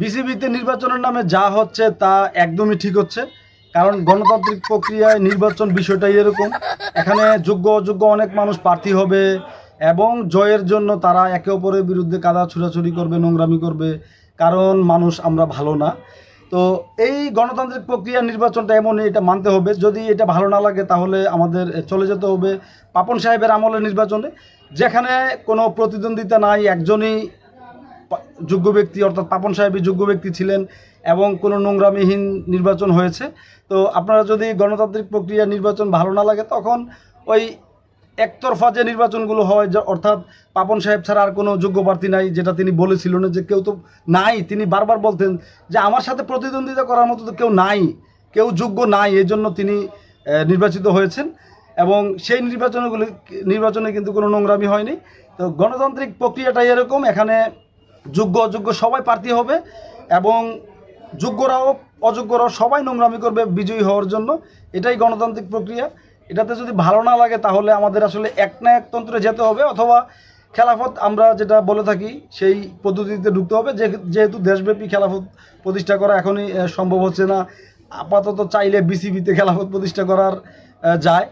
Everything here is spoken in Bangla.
বিসিবিতে নির্বাচনের নামে যা হচ্ছে তা একদমই ঠিক হচ্ছে, কারণ গণতান্ত্রিক প্রক্রিয়ায় নির্বাচন বিষয়টাই এরকম। এখানে যোগ্য অযোগ্য অনেক মানুষ প্রার্থী হবে এবং জয়ের জন্য তারা একে অপরের বিরুদ্ধে কাদা ছুড়াছুড়ি করবে, নোংরামি করবে, কারণ মানুষ আমরা ভালো না। তো এই গণতান্ত্রিক প্রক্রিয়া নির্বাচনটা এমনই এটা মানতে হবে, যদি এটা ভালো না লাগে তাহলে আমাদের চলে যেতে হবে পাপন সাহেবের আমলের নির্বাচনে, যেখানে কোনো প্রতিদ্বন্দ্বিতা নাই, একজনই যোগ্য ব্যক্তি, অর্থাৎ পাপন সাহেবই যোগ্য ব্যক্তি ছিলেন এবং কোনো নোংরামিহীন নির্বাচন হয়েছে। তো আপনারা যদি গণতান্ত্রিক প্রক্রিয়া নির্বাচন ভালো না লাগে, তখন ওই একতরফা যে নির্বাচনগুলো হয় অর্থাৎ পাপন সাহেব ছাড়া আর কোনো যোগ্য প্রার্থী নাই, যেটা তিনি বলেছিলেন যে কেউ তো নাই। তিনি বারবার বলতেন যে আমার সাথে প্রতিদ্বন্দ্বিতা করার মতো তো কেউ নাই, কেউ যোগ্য নাই, এই জন্য তিনি নির্বাচিত হয়েছেন। এবং সেই নির্বাচনগুলি, নির্বাচনে কিন্তু কোনো নোংরামি হয়নি। তো গণতান্ত্রিক প্রক্রিয়াটাই এরকম। এখানে যোগ্য অযোগ্য সবাই প্রার্থী হবে এবং যোগ্যরাও অযোগ্যরাও সবাই নোংরামি করবে বিজয়ী হওয়ার জন্য। এটাই গণতান্ত্রিক প্রক্রিয়া। এটাতে যদি ভালো না লাগে তাহলে আমাদের আসলে এক না এক তন্ত্রে যেতে হবে অথবা খেলাফত আমরা যেটা বলে থাকি সেই পদ্ধতিতে ঢুকতে হবে। যেহেতু দেশব্যাপী খেলাফত প্রতিষ্ঠা করা এখনই সম্ভব হচ্ছে না। আপাতত চাইলে বিসিবিতে খেলাফত প্রতিষ্ঠা করার যায়।